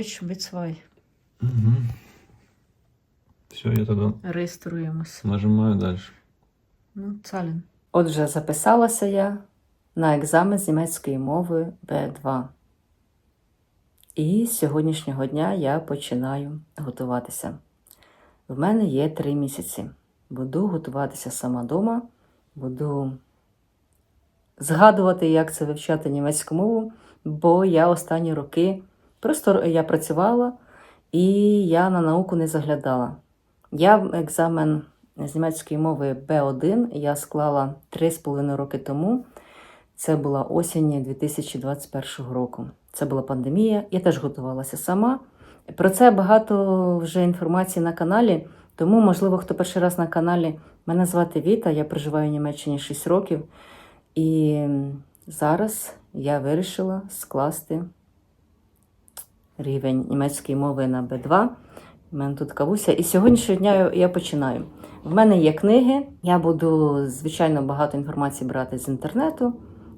Mit zwei. Угу. Все, я тогда Реєструємось. нажимаю дальше. Ну, Цалін. Отже, записалася я на екзамен з німецької мови Б2. І з сьогоднішнього дня я починаю готуватися. В мене є три місяці. Буду готуватися сама вдома, буду згадувати, як це вивчати німецьку мову, бо я останні роки просто я працювала і я на науку не заглядала. Я екзамен з німецької мови Б1 я склала 3,5 роки тому. Це була осінь 2021 року. Це була пандемія. Я теж готувалася сама. Про це багато вже інформації на каналі. Тому, можливо, хто перший раз на каналі, мене звати Віта, я проживаю в Німеччині 6 років. І зараз я вирішила скласти рівень німецької мови на Б2. У мене тут кавуся. І сьогоднішнього дня я- починаю. В мене є книги. Я буду, звичайно, багато інформації брати з інтернету,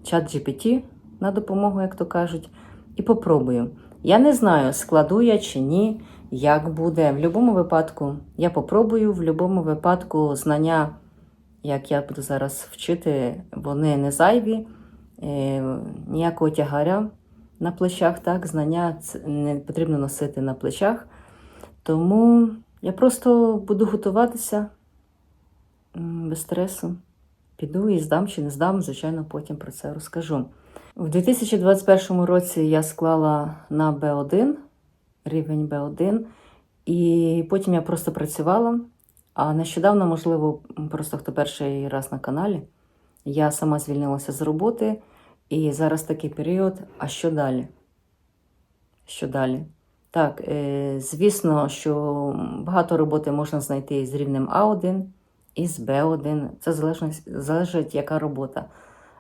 чат GPT на допомогу, як то кажуть, і попробую. Я не знаю, складу я чи ні, як буде. В будь-якому випадку я попробую, в будь-якому випадку знання, як я буду зараз вчити, вони не зайві, е, ніякого тягаря на плечах, так, знання не потрібно носити на плечах. Тому я просто буду готуватися без стресу. Піду і здам чи не здам, звичайно, потім про це розкажу. У 2021 році я склала на Б1, рівень Б1, і потім я просто працювала. А нещодавно, можливо, просто хто перший раз на каналі, я сама звільнилася з роботи, і зараз такий період. А що далі? Що далі? Так, е, звісно, що багато роботи можна знайти з рівнем А1 і з Б1. Це залежить, яка робота.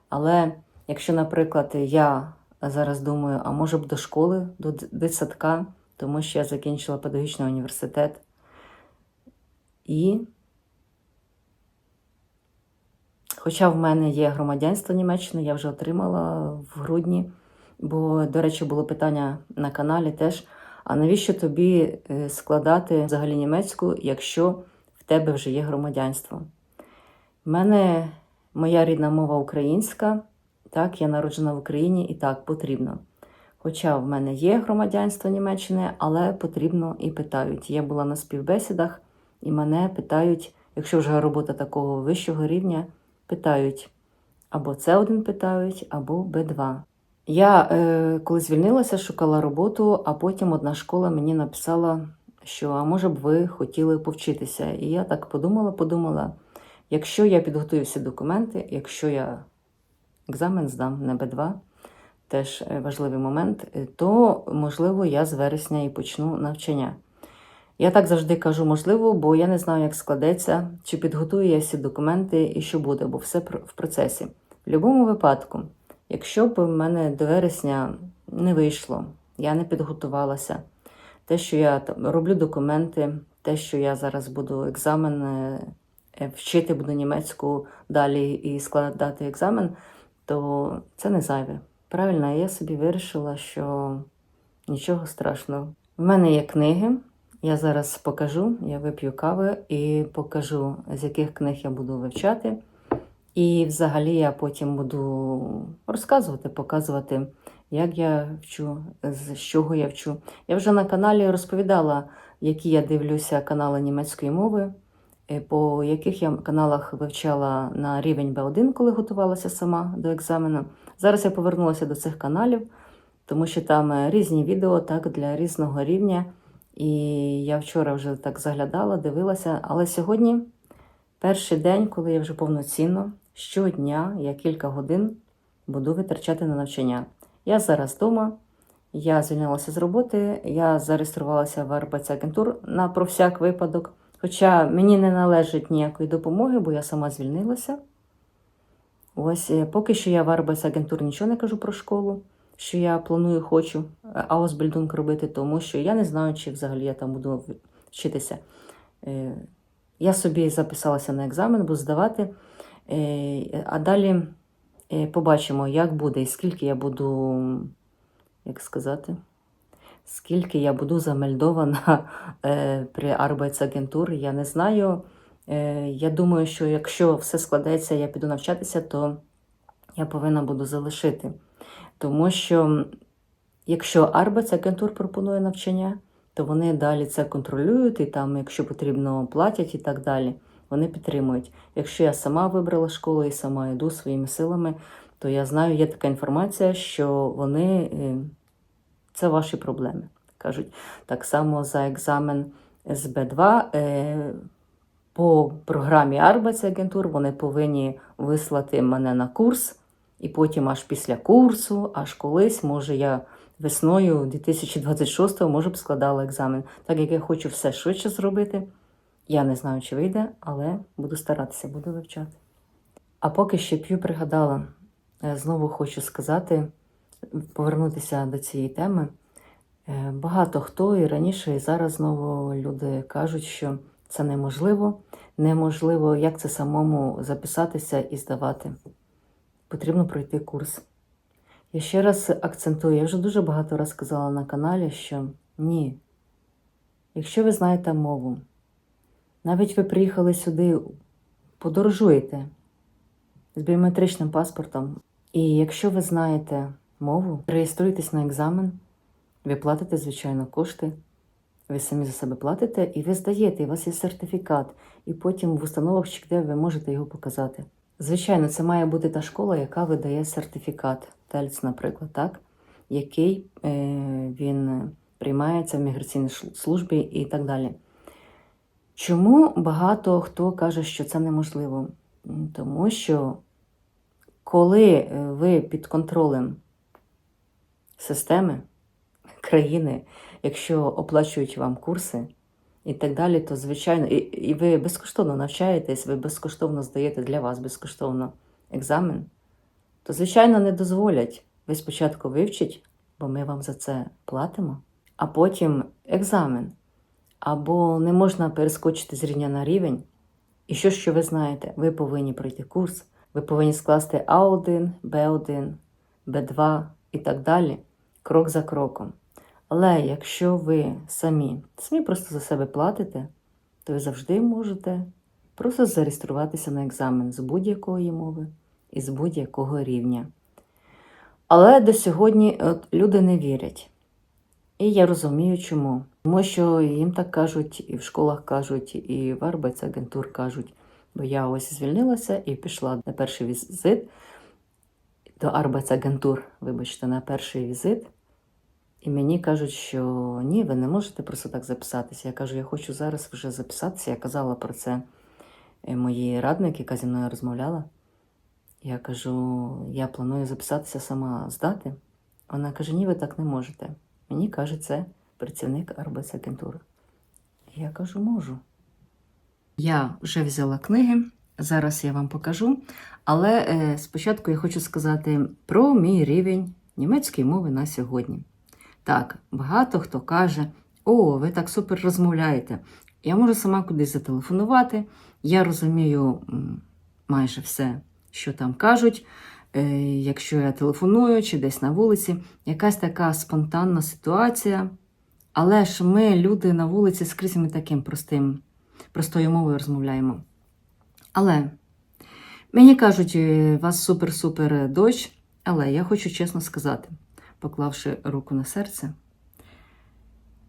Але якщо, наприклад, я зараз думаю, а може б до школи, до дитсадка, тому що я закінчила педагогічний університет. І, хоча в мене є громадянство Німеччини, я вже отримала в грудні, бо, до речі, було питання на каналі теж. А навіщо тобі е, складати взагалі німецьку, якщо в тебе вже є громадянство? У мене моя рідна мова українська, так, я народжена в Україні і так потрібно. Хоча в мене є громадянство Німеччини, але потрібно і питають. Я була на співбесідах, і мене питають, якщо вже робота такого вищого рівня, питають або С1 питають, або Б2. Я е, коли звільнилася, шукала роботу, а потім одна школа мені написала, що а може б ви хотіли повчитися. І я так подумала, подумала, якщо я підготую всі документи, якщо я екзамен здам на Б2, теж е, важливий момент, е, то можливо я з вересня і почну навчання. Я так завжди кажу, можливо, бо я не знаю, як складеться, чи підготую я всі документи і що буде, бо все в процесі. В будь-якому випадку, якщо б в мене до вересня не вийшло, я не підготувалася, те, що я там роблю документи, те, що я зараз буду екзамен е, е, вчити буду німецьку далі і складати екзамен, то це не зайве. Правильно, я собі вирішила, що нічого страшного. В мене є книги. Я зараз покажу, я вип'ю кави і покажу, з яких книг я буду вивчати. І взагалі я потім буду розказувати, показувати, як я вчу, з чого я вчу. Я вже на каналі розповідала, які я дивлюся канали німецької мови, е, по яких я каналах вивчала на рівень Б1, коли готувалася сама до екзамену. Зараз я повернулася до цих каналів, тому що там е, різні відео так, для різного рівня. І я вчора вже так заглядала, дивилася. Але сьогодні перший день, коли я вже повноцінно, щодня я кілька годин буду витрачати на навчання. Я зараз вдома, я звільнилася з роботи, я зареєструвалася в Арбайцагентур на про всяк випадок. Хоча мені не належить ніякої допомоги, бо я сама звільнилася. Ось е, поки що я в Арбайцагентур нічого не кажу про школу, що я планую, хочу е, Аусбільдунг робити, тому що я не знаю, чи взагалі я там буду вчитися. Е, Я собі записалася на екзамен, буду здавати. Е, А далі побачимо, як буде і скільки я буду, як сказати, Скільки я буду замельдована при Arbeitsagentur, я не знаю. Я думаю, що якщо все складеться, я піду навчатися, то я повинна буду залишити. Тому що якщо Arbeitsagentur пропонує навчання, то вони далі це контролюють, і там, якщо потрібно, платять і так далі. Вони підтримують. Якщо я сама вибрала школу і сама йду своїми силами, то я знаю, є така інформація, що вони е, це ваші проблеми. Кажуть, так само за екзамен з Б2 е, по програмі Arbeitsagentur вони повинні вислати мене на курс, і потім аж після курсу, аж колись, може, я весною 2026-го, може б складала екзамен. Так як я хочу все швидше зробити, я не знаю, чи вийде, але буду старатися, буду вивчати. А поки ще п'ю пригадала, е, знову хочу сказати, повернутися до цієї теми. Е, Багато хто і раніше, і зараз знову люди кажуть, що це неможливо. Неможливо, як це самому записатися і здавати. Потрібно пройти курс. Я ще раз акцентую, я вже дуже багато раз сказала на каналі, що ні. Якщо ви знаєте мову, навіть ви приїхали сюди, подорожуєте з біометричним паспортом, і якщо ви знаєте мову, реєструйтесь на екзамен, ви платите, звичайно, кошти, ви самі за себе платите і ви здаєте, і у вас є сертифікат, і потім в установах ЧКД ви можете його показати. Звичайно, це має бути та школа, яка видає сертифікат, ТЕЛЬЦ, наприклад, так? який е, він приймається в міграційній службі і так далі. Чому багато хто каже, що це неможливо? Тому що коли е, ви під контролем системи, країни, якщо оплачують вам курси і так далі, то звичайно, і, і ви безкоштовно навчаєтесь, ви безкоштовно здаєте для вас безкоштовно екзамен, то, звичайно, не дозволять. Ви спочатку вивчіть, бо ми вам за це платимо, а потім екзамен. Або не можна перескочити з рівня на рівень. І що, що ви знаєте, ви повинні пройти курс, ви повинні скласти А1, Б1, Б2 і так далі, крок за кроком. Але якщо ви самі, самі просто за себе платите, то ви завжди можете просто зареєструватися на екзамен з будь-якої мови і з будь-якого рівня. Але до сьогодні от, люди не вірять. І я розумію, чому. Тому що їм так кажуть, і в школах кажуть, і в Arbeitsagentur кажуть. Бо я ось звільнилася і пішла на перший візит до Arbeitsagentur, вибачте, на перший візит. І мені кажуть, що ні, ви не можете просто так записатися. Я кажу, я хочу зараз вже записатися. Я казала про це е, моїй радниці, яка зі мною розмовляла. Я кажу, я планую записатися сама здати. Вона каже, ні, ви так не можете. Мені каже, це працівник Arbeitsagentur. Я кажу, можу. Я вже взяла книги, зараз я вам покажу. Але е, спочатку я хочу сказати про мій рівень німецької мови на сьогодні. Так, багато хто каже: О, ви так супер розмовляєте. Я можу сама кудись зателефонувати. Я розумію майже все, що там кажуть. Е, якщо я телефоную чи десь на вулиці, якась така спонтанна ситуація. Але ж ми, люди на вулиці, скрізь ми таким простим, простою мовою розмовляємо. Але мені кажуть, «Е, у вас супер-супер дощ, але я хочу чесно сказати, поклавши руку на серце,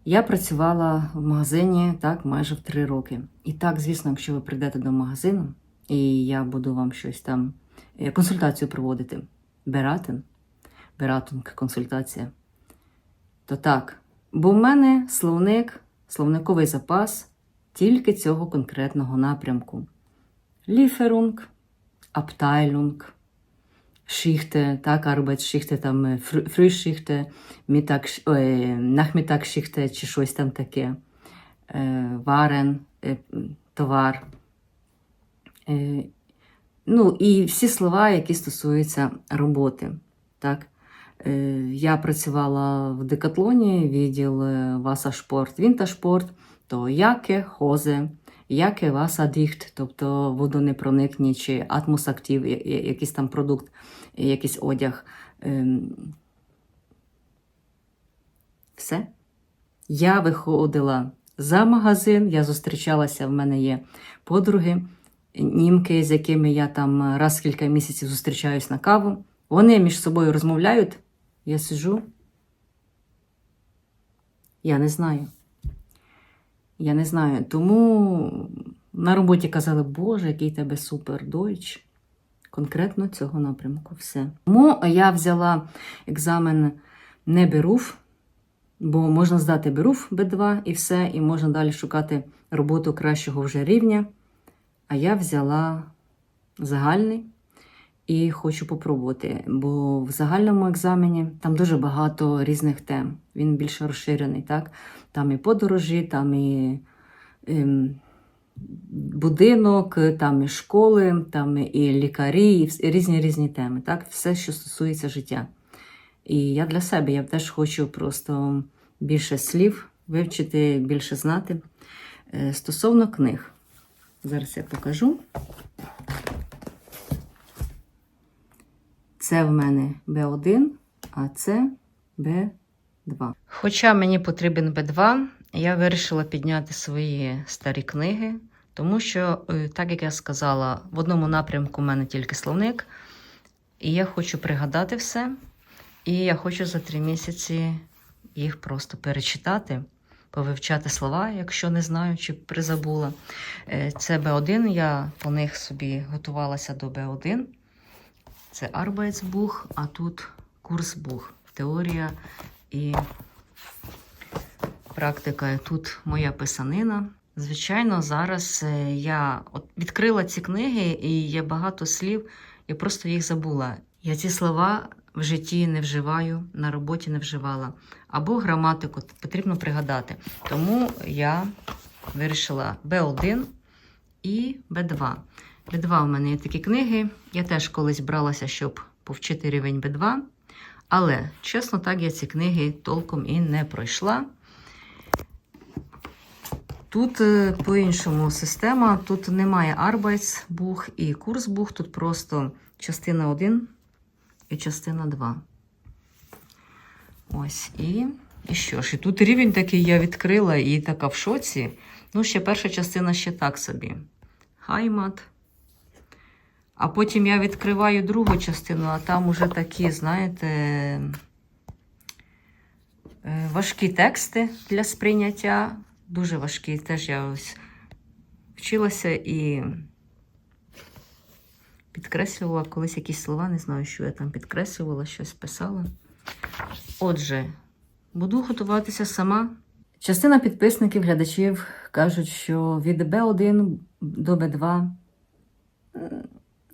я працювала в магазині так майже в три роки. І так, звісно, якщо ви прийдете до магазину, і я буду вам щось там е, консультацію проводити, бератин, бератунг, консультація, то так. Бо в мене словник, словниковий запас тільки цього конкретного напрямку. Ліферунг, Абтайлунг, Schichte, так, Arbeitsschichte, там е, ой, Nachmittagsschichte чи щось там таке. Варен, товар. Ну, і всі слова, які стосуються роботи. Так? Я працювала в декатлоні, відділ Васашпорт, Вінташпорт, то яке хозе, яке васадіхт, тобто водонепроникні чи атмосактив, якийсь там продукт, якийсь одяг. Ем, Все. Я виходила за магазин, я зустрічалася, в мене є подруги, німки, з якими я там раз в кілька місяців зустрічаюсь на каву. Вони між собою розмовляють. Я сиджу. Я не знаю. Я не знаю. Тому на роботі казали, Боже, який тебе супер дойч. Конкретно цього напрямку все. Тому я взяла екзамен не берув, бо можна здати берув Б2 і все, і можна далі шукати роботу кращого вже рівня. А я взяла загальний і хочу попробувати, бо в загальному екзамені там дуже багато різних тем. Він більш розширений, так? Там і подорожі, там і ем, будинок, там і школи, там і лікарі, і різні різні теми. Так? Все, що стосується життя. І я для себе я теж хочу просто більше слів вивчити, більше знати. Е, Стосовно книг. Зараз я покажу. Це в мене Б1, а це Б2. Хоча мені потрібен Б2, я вирішила підняти свої старі книги, тому що, е, так як я сказала, в одному напрямку в мене тільки словник, і я хочу пригадати все. І я хочу за три місяці їх просто перечитати, повивчати слова, якщо не знаю чи призабула. Е, Це Б1, я по них собі готувалася до Б1. Це Arbeitsbuch, а тут Курсбух. Теорія і практика. І Тут моя писанина. Звичайно, зараз е, я відкрила ці книги, і є багато слів, я просто їх забула. Я ці слова в житті не вживаю, на роботі не вживала. Або граматику потрібно пригадати. Тому я вирішила Б1 і Б2. Б2 в мене є такі книги. Я теж колись бралася, щоб повчити рівень Б2. Але, чесно, так я ці книги толком і не пройшла. Тут е, по-іншому система. Тут немає Arbeitsbuch і Kursbuch, тут просто частина 1 і частина 2. Ось. І, і що ж? І тут рівень такий я відкрила і така в шоці. Ну, ще перша частина ще так собі. Хаймат. А потім я відкриваю другу частину, а там уже такі, знаєте, е, важкі тексти для сприйняття. Дуже важкі. Теж я ось вчилася і підкреслювала колись якісь слова, не знаю, що я там підкреслювала, щось писала. Отже, буду готуватися сама. Частина підписників, глядачів кажуть, що від Б1 до Б2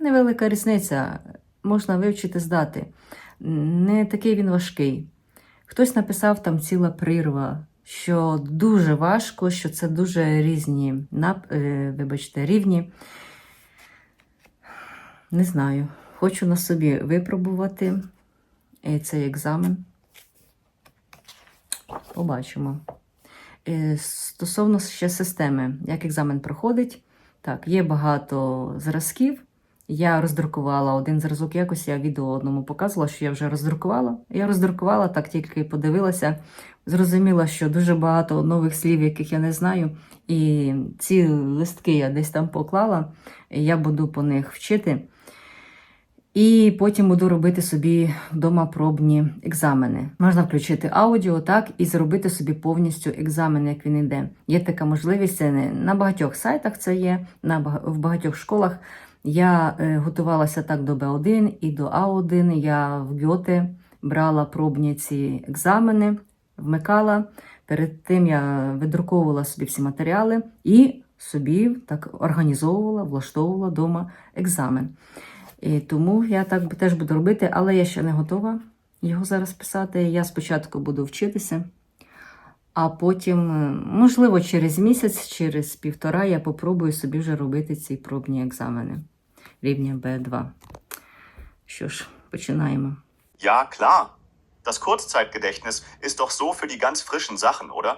невелика різниця, можна вивчити здати. Не такий він важкий. Хтось написав там ціла прірва, що дуже важко, що це дуже різні нап... е, вибачте, рівні. Не знаю. Хочу на собі випробувати е, цей екзамен. Побачимо. Е, Стосовно ще системи, як екзамен проходить, так, є багато зразків. Я роздрукувала один зразок якось, я відео одному показувала, що я вже роздрукувала. Я роздрукувала, так тільки подивилася, зрозуміла, що дуже багато нових слів, яких я не знаю. І ці листки я десь там поклала, я буду по них вчити. І потім буду робити собі вдома пробні екзамени. Можна включити аудіо, так, і зробити собі повністю екзамен, як він іде. Є така можливість, це не на багатьох сайтах це є, на в багатьох школах. Я е, готувалася так до Б1 і до А1. Я в Гьоте брала пробні ці екзамени, вмикала. Перед тим я видруковувала собі всі матеріали і собі так організовувала, влаштовувала вдома екзамен. І тому я так теж буду робити, але я ще не готова його зараз писати. Я спочатку буду вчитися, а потім, можливо, через місяць, через півтора я попробую собі вже робити ці пробні екзамени рівня Б2. Що ж, починаємо. Ja, klar. Das Kurzzeitgedächtnis ist doch so für die ganz frischen Sachen, oder?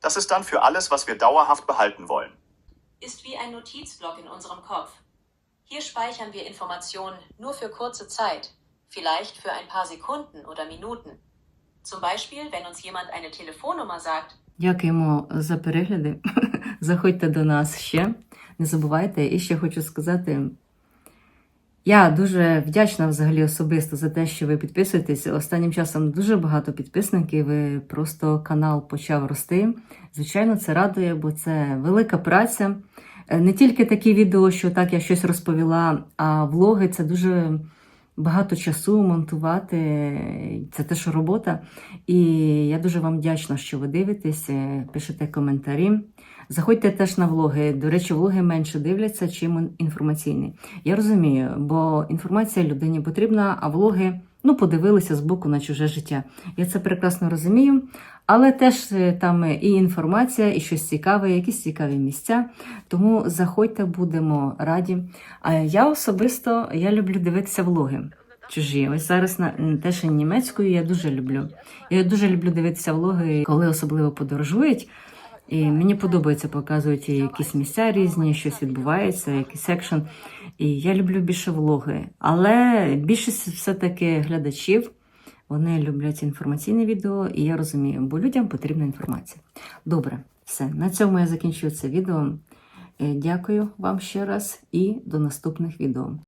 Das ist dann für alles, was wir dauerhaft behalten wollen. ist wie ein Notizblock in unserem Kopf. Hier speichern wir Informationen nur für kurze Zeit, vielleicht für ein paar Sekunden oder Minuten. Zum Beispiel, wenn uns jemand eine Telefonnummer sagt, Дякуємо за перегляди. Заходьте до нас ще. Не забувайте. І ще хочу сказати. Я дуже вдячна взагалі особисто за те, що ви підписуєтесь. Останнім часом дуже багато підписників. і просто канал почав рости. Звичайно, це радує, бо це велика праця. Е, Не тільки такі відео, що так я щось розповіла, а влоги це дуже багато часу монтувати. Це теж робота. І я дуже вам вдячна, що ви дивитесь, е, пишете коментарі. Заходьте теж на влоги. До речі, влоги менше дивляться, чим інформаційні. Я розумію, бо інформація людині потрібна, а влоги ну, подивилися з боку на чуже життя. Я це прекрасно розумію. Але теж е, там і інформація, і щось цікаве, якісь цікаві місця. Тому заходьте, будемо раді. А я особисто я люблю дивитися влоги чужі. Ось зараз на теж німецькою я дуже люблю. Я дуже люблю дивитися влоги, коли особливо подорожують. І мені подобається показувати якісь місця різні, щось відбувається, якийсь екшен. І я люблю більше влоги. Але більшість все-таки глядачів вони люблять інформаційне відео, і я розумію, бо людям потрібна інформація. Добре, все. На цьому я закінчую це відео. Е, Дякую вам ще раз і до наступних відео.